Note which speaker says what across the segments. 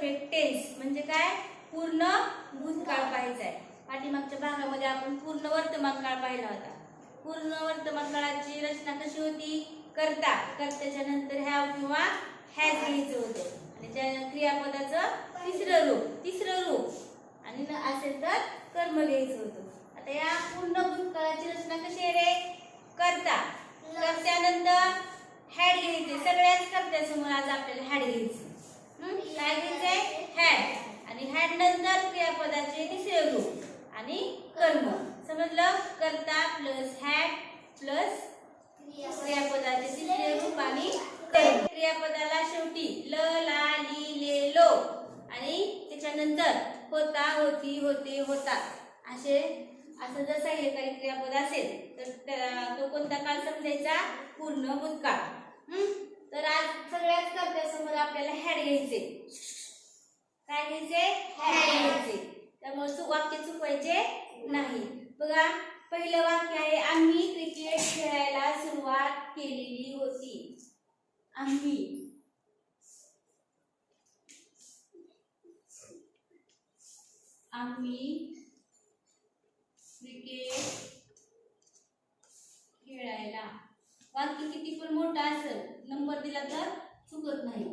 Speaker 1: Perfect tense म्हणजे काय? पूर्ण भूतकाळ पाहायचा आहे. पाठीमागच्या भागामध्ये आपण पूर्ण वर्तमान काळ पाहिला होता. पूर्ण वर्तमान काळाची रचना कशी होती? करता. करत्याच्या नंतर हॅव किंवा हॅज घ्यायचं होतं. आणि त्या क्रियापदाचं तिसरं रूप. तिसरं रूप. आणि न असेल तर कर्म घ्यायचं होतं. आता या पूर्ण भूतकाळाची रचना कशी आहे रे? करता. करत्यानंतर हॅड घ्यायचे सगळ्याच करत्यासमोर आज आपल्याला हॅड घ्यायचं काय घ्यायचंय हॅड आणि हॅड नंतर क्रियापदाचे निसर्ग रूप आणि कर्म. समजलं? करता प्लस हॅड प्लस क्रियापदाचे तिसरे रूप आणि क्रियापदाला शेवटी ल ला ली ले लो आणि त्याच्यानंतर होता होती होते होता. असे असं जर काही क्रियापद असेल तर त्या- तो कोणता काळ समजायचा? पूर्ण भूतकाळ. तर आज सगळ्याच कर्त्यासमोर आपल्याला हॅड घ्यायचे. काय घ्यायचे? हॅड घ्यायचे. त्यामुळे वाक्य चुकवायचे नाही. बघा पहिलं वाक्य आहे आम्ही क्रिकेट खेळायला सुरुवात केलेली होती. आम्ही. आम्ही. क्रिकेट खेळायला बाकी किती पण मोठा असेल नंबर दिला तर चुकत नाही.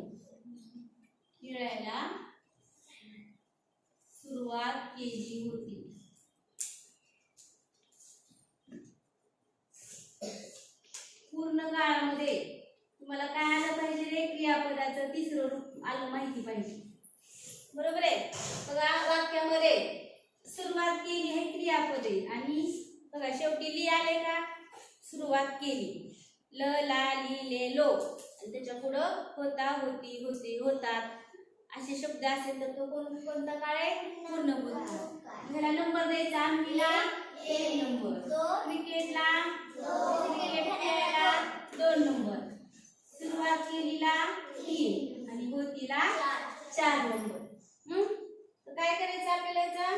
Speaker 1: खेळायला सुरुवात केली होती. पूर्ण काळामध्ये तुम्हाला काय आलं पाहिजे रे? क्रियापदाचं तिसरं रूप आलं माहिती पाहिजे. बरोबर आहे? बघा वाक्यामध्ये सुरुवात केली हे क्रियापदे. आणि बघा शेवटी लि आले का? सुरुवात केली. ल ला ली ले लो. आणि त्याच्या पुढं होता होती होते होतात. असे शब्द असेल तर तो कोण कोणता काळ आहे? पूर्ण भूतकाळ ह्याला नंबर द्यायचा. आम्हीला एक नंबर. क्रिकेटला क्रिकेट खेळायला दोन नंबर. सुरुवात केलीला तीन आणि होतीला चार नंबर. तर काय करायचं आपल्याला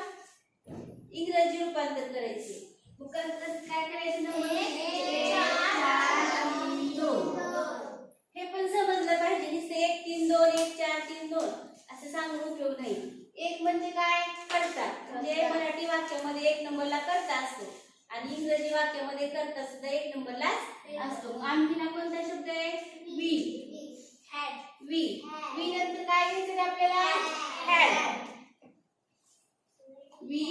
Speaker 1: इंग्रजी रूपांतर करायचे. काय करायचं दोन. हे पण समजलं पाहिजे. नुसतं एक तीन दोन एक चार तीन दोन. असं सांगून उपयोग नाही. एक म्हणजे काय? करतात. म्हणजे मराठी वाक्यामध्ये एक नंबरला करता असतो. आणि इंग्रजी वाक्यामध्ये करता सुद्धा एक नंबरला असतो. आणखीन कोणता शब्द आहे? वी. वी. वी नंतर काय घ्यायचं आपल्याला? Had we.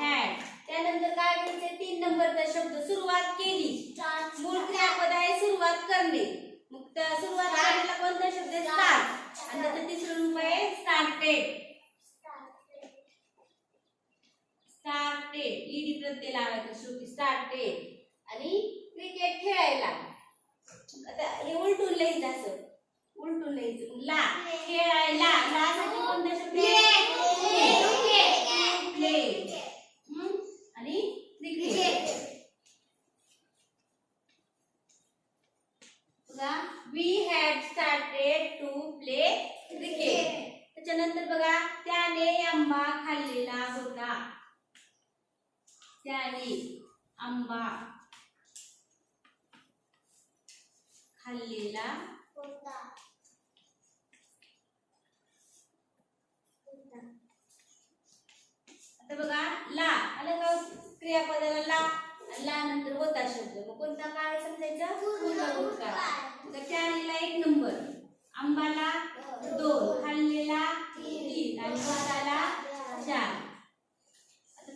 Speaker 1: हॅड त्यानंतर काय म्हणजे तीन नंबरचा शब्द सुरुवात केली. मूळ क्रियापद आहे सुरुवात करणे. मग त्या सुरुवात करायला कोणता शब्द आहे? स्टार्ट आणि त्याचं तिसरं रूप आहे स्टार्टेड स्टार्टेड ईडी प्रत्यय लावायचा. श्रुती स्टार्टेड आणि क्रिकेट खेळायला. आता हे उलटून लिहायचं असं. उलटून लिहायचं. ला. खेळायला. ला साठी कोणता शब्द प्ले आणि क्रिकेट बघा we had started play cricket. त्याच्यानंतर बघा त्याने आंबा खाल्लेला होता. त्याने आंबा खाल्लेला आता बघा ला आलं का क्रियापदाला ला? ला नंतर होता शब्द. मग कोणता? काळ समजायचा? तर त्यानेला एक नंबर. आंबाला दोन खाल्लेला तीन आणि होताला चार आता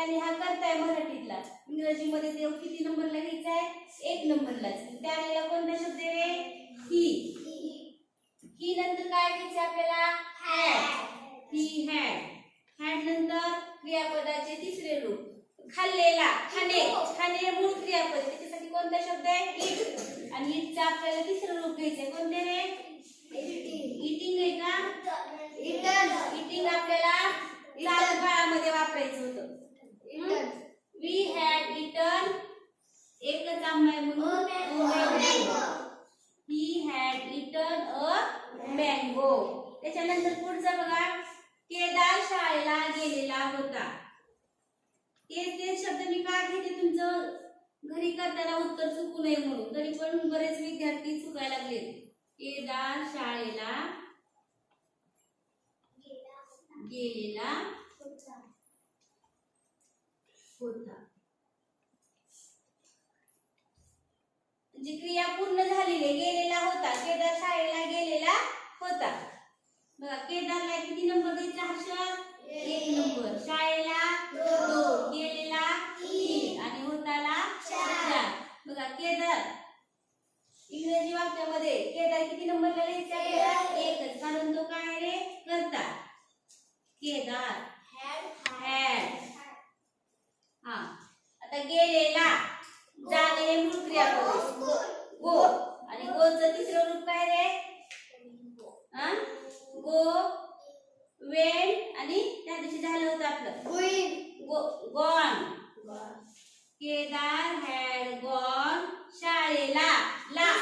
Speaker 1: त्याने हा करताय मराठीतला. इंग्रजीमध्ये देव किती नंबरला घ्यायचा आहे? एक नंबरलाच त्यानेला कोणता शब्द आहे ही. ही नंतर काय घ्यायचं आपल्याला? हॅड ही हॅड हॅड नंतर क्रियापदाचे तिसरे रूप. खाल्लेला. खाणे. खाणे मूळ क्रियापद. त्याच्यासाठी कोणता शब्द आहे? इट आणि इटचा आपल्याला तिसरं रूप घ्यायचंय. कोणते रे इटिंग आहे का इटिंग आपल्याला चालू काळामध्ये वापरायचं होतं वी हॅड इटन एकच आंबा आहे म्हणून. He had eaten a mango. त्याच्यानंतर पुढचा बघा. केदार शाळेला गेलेला होता. ते ते शब्द मी का घेते तुमचं? घरी करताना उत्तर चुकू नये म्हणून. तरी पण बरेच विद्यार्थी चुकायला लागले. केदार शाळेला गेलेला होता. जी क्रिया पूर्ण झालेली आहे. गेलेला होता. केदार शाळेला गेलेला होता. बघा केदारला किती नंबर द्यायचा हर्षद एक नंबर वेन आणि त्या दिवशी झालं होतं आपलं. गॉन केदार हॅड गॉन शाळेला. ला.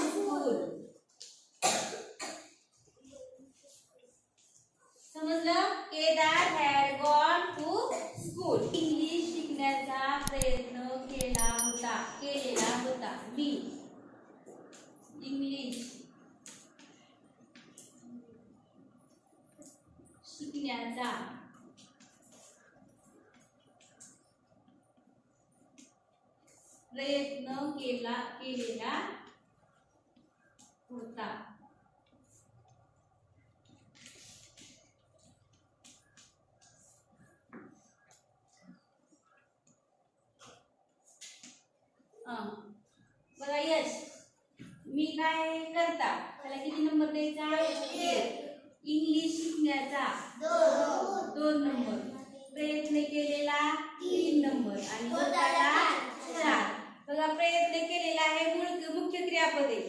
Speaker 1: स्कूल समजलं? Kedar had gone to school English शिकण्याचा प्रयत्न केला होता. केलेला होता. मी. शिकण्याचा प्रयत्न केला केलेला होता. बघा यश. मी काय करता? त्याला किती नंबर द्यायचा? इंग्लिश शिकण्याचा. दोन नंबर. प्रयत्न केलेला तीन नंबर. आणि चार. बघा प्रयत्न केलेला आहे मुख्य क्रियापदे.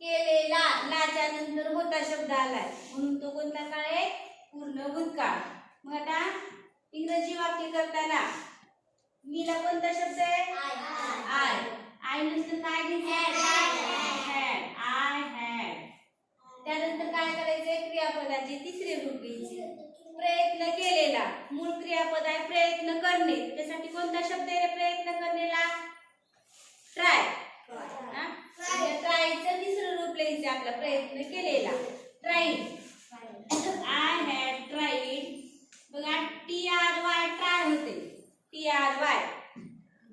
Speaker 1: केलेला. लाच्या नंतर होता शब्द आलाय. म्हणून तो कोणता काळ आहे? पूर्ण भूतकाळ. मग आता इंग्रजी वाक्य करताना मीला कोणता शब्द आहे? आय. आय. नंतर काय हॅड आय हॅड त्यानंतर काय करायचंय? क्रियापदाचे तिसरे रूप घ्यायचे. प्रयत्न केलेला. मूळ क्रियापद आहे प्रयत्न करणे. त्यासाठी कोणता शब्द आहे रे प्रयत्न करण्याला? ट्राय. ट्रायचं तिसरं रूप लिहायचं आपला प्रयत्न केलेला. ट्राईड आय हॅड ट्राईड बघा टी आर वाय ट्राय होते टी आर वाय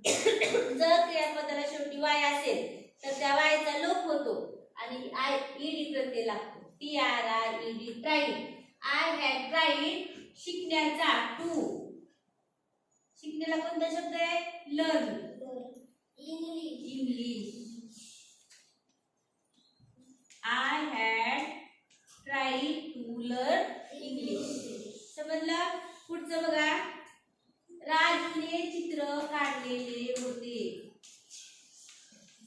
Speaker 1: जर क्रियापदाला शेवटी वाय असेल तर त्या वायचा लोप होतो आणि आय ईडी प्रत्यय लागतो T R I ED tried I had tried शिकण्याचा टू शिकण्याला कोणता शब्द आहे learn English I had tried to learn English समजलं पुढचं बघा राजूने चित्र काढलेले होते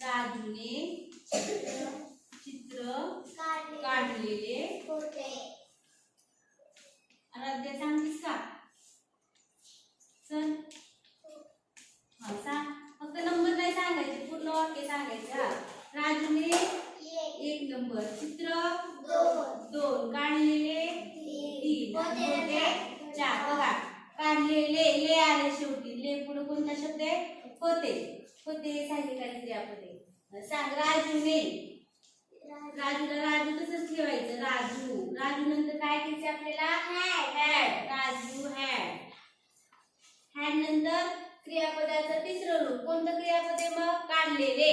Speaker 1: राजूने चित्र काढलेले आराध्या सांगतीस का चल हा सांग फक्त नंबर नाही सांगायचे पूर्ण हा राजूने एक. नंबर. चित्र दोन. काढलेले तीन. होते चार. बघा. काढलेले ले आले शेवटी. ले पुढे कोणता शब्द आहे? होते. होते क्रियापदे सांग. राजूने राजूला राजू तसंच ठेवायचं. राजू. राजू नंतर काय घ्यायचं आपल्याला? हॅड राजू हॅड हॅड नंतर क्रियापदाचं तिसरं रूप. कोणतं मग काढलेले.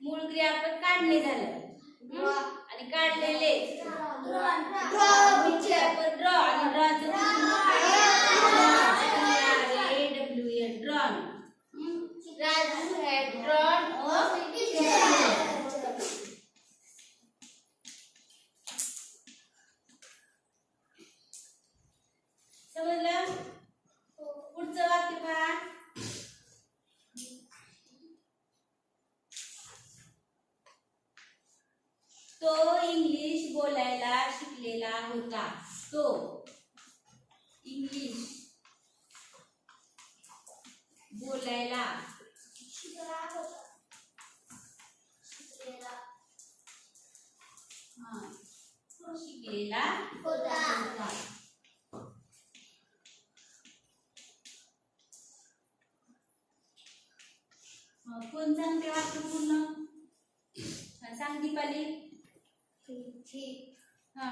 Speaker 1: मूळ क्रियापद काढणे झालं? आणि काढलेले. क्रियापद ड्रॉ आणि ड्रॉचं W N drawn Raju had drawn a समजलं पुढचं वाक्य पहा तो इंग्लिश बोलायला शिकलेला होता तो इंग्लिश बोलायला हा शिकलेला होता कोण सांगते वाक्य पूर्ण? सांग दीपाली. हा.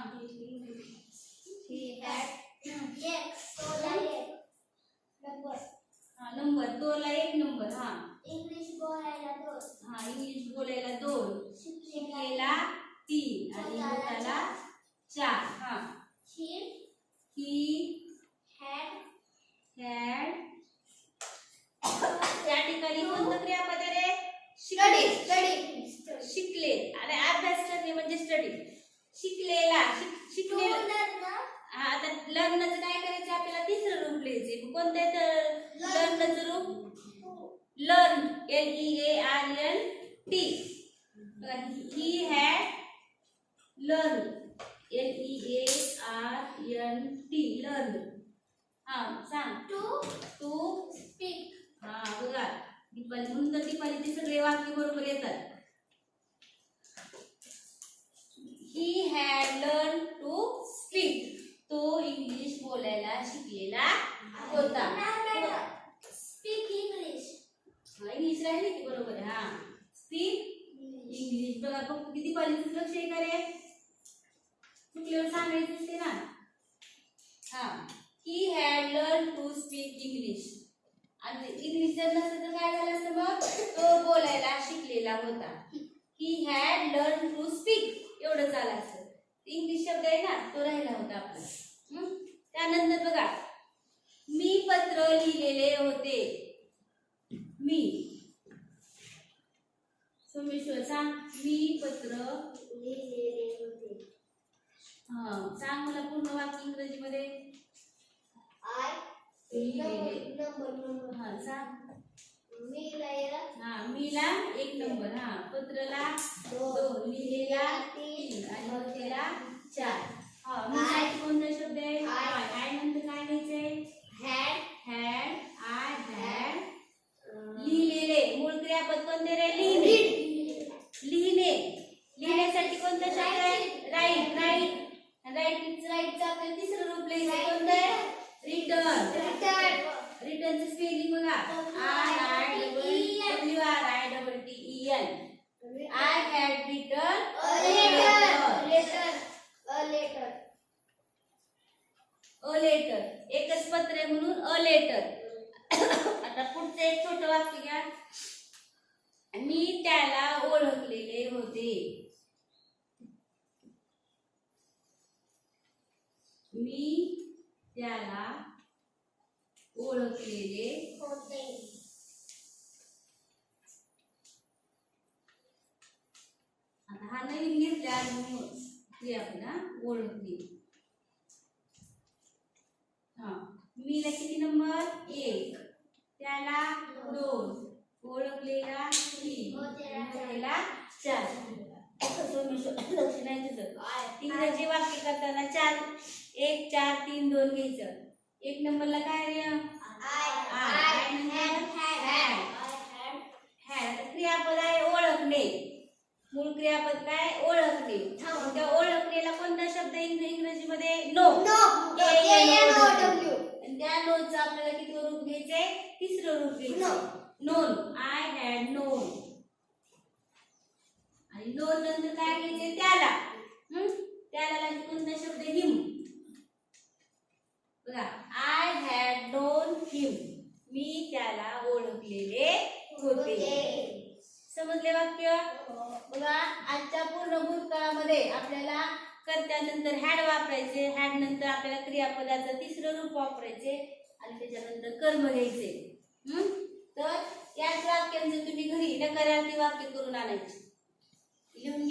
Speaker 2: तोला एक नंबर.
Speaker 1: हा दोनला एक नंबर हा.
Speaker 2: इंग्लिश बोलायला दोन
Speaker 1: हा इंग्लिश बोलायला दोन.
Speaker 2: शिकलेला
Speaker 1: तीन आणि होताला चार हा.
Speaker 2: She
Speaker 1: ही
Speaker 2: had
Speaker 1: had त्या ठिकाणी कोणतं क्रियापद आहे रे
Speaker 2: study
Speaker 1: शिकले शिकले. आणि अभ्यास करणे म्हणजे स्टडी शिकलेला शिक- शिकलेला. हा, आता लर्नचं काय करायचं आपल्याला? तिसरं रूप लिहायचे कोणतं तर? लर्नचं रूप? Learn L E A R N T he had learn L E A R N T learn हा सांग
Speaker 2: to
Speaker 1: तू
Speaker 2: speak
Speaker 1: हा बघा दीपाली म्हणून तर दीपालीचे सगळे वाक्य बरोबर येतात. He had learn to speak तो इंग्लिश बोलायला शिकलेला होता.
Speaker 2: English.
Speaker 1: हा, इंग्लिश राहिली की बरोबर हा. स्पीक इंग्लिश बघा फक्त किती पालिकेचं लक्ष आहे का रे चुकल्यावर सांगायचं असते ना हा he had learn to speak English आणि इंग्लिश जर नसतं तर काय झालं असतं मग तो बोलायला शिकलेला होता he had learn to speak एवढं झालं असतं इंग्लिश शब्द आहे ना तो राहिला होता आपला हं? त्यानंतर बघा. मी पत्र लिहिलेले होते. मी. सोमेश्वर सांग. मी पत्र
Speaker 2: लिहिलेले होते.
Speaker 1: हा सांग मला पूर्ण वाक्य लिहिलेले.
Speaker 2: Number number.
Speaker 1: हा सांग. हा मीला एक नंबर. हा पत्रला
Speaker 2: दोन.
Speaker 1: लिहिलेला
Speaker 2: तीन.
Speaker 1: तीन आणि होतेला चार हा
Speaker 2: आय.
Speaker 1: मी कोणता शब्द आहे
Speaker 2: आय.
Speaker 1: आय आय नंतर काय लिहायचंय
Speaker 2: had
Speaker 1: had I had
Speaker 2: uh,
Speaker 1: लिहिलेले मूळ क्रियापद कोणते रे लिहिणे लिहिणे लिहिण्यासाठी कोणता शब्द आहे राईट राईट राईट राईटचं आपल्याला तिसरं रूप लिहायचं कोणतं आहे रिटर्न रिटर्नचं स्पेलिंग बघा I I double W R I double T E N I had return a letter एकच पत्र आहे म्हणून अ लेटर आता पुढचं एक छोटं वाक्य घ्या मी त्याला ओळखलेले होते मी त्याला ओळखलेले आता हा नवीन घेतला क्रियापद हा ओळखली हा मीला किती नंबर एक त्याला दोन ओळखलेला तीन ओळखलेला चार सोमेश्वर, लक्ष नाही वाक्य करताना चार एक चार तीन दोन घ्यायचं एक नंबरला काय रे हॅड आता क्रियापद आहे ओळखणे मूळ क्रियापद काय ओळखणे त्या ओळखलेला कोणता शब्द इंग्र- इंग्रजीमध्ये नो आणि त्या नोटचं आपल्याला किती रूप घ्यायचंय रूप घ्यायचं नोन आय हॅड नोन आणि नोन नंतर काय घ्यायचे? त्याला? त्याला लागेल कोणता शब्द? हिम बघा आय हॅड नोन हिम मी त्याला ओळखलेले होते. समजले वाक्य? बघा आजच्या पूर्ण भूतकाळामध्ये आपल्याला कर्त्यानंतर हॅड वापरायचे हॅड नंतर आपल्याला क्रियापदाचं तिसरं रूप वापरायचे आणि त्याच्यानंतर कर्म घ्यायचे? तर त्याच वाक्यांचं तुम्ही घरी नकारार्थी वाक्य करून आणायचे. लिहून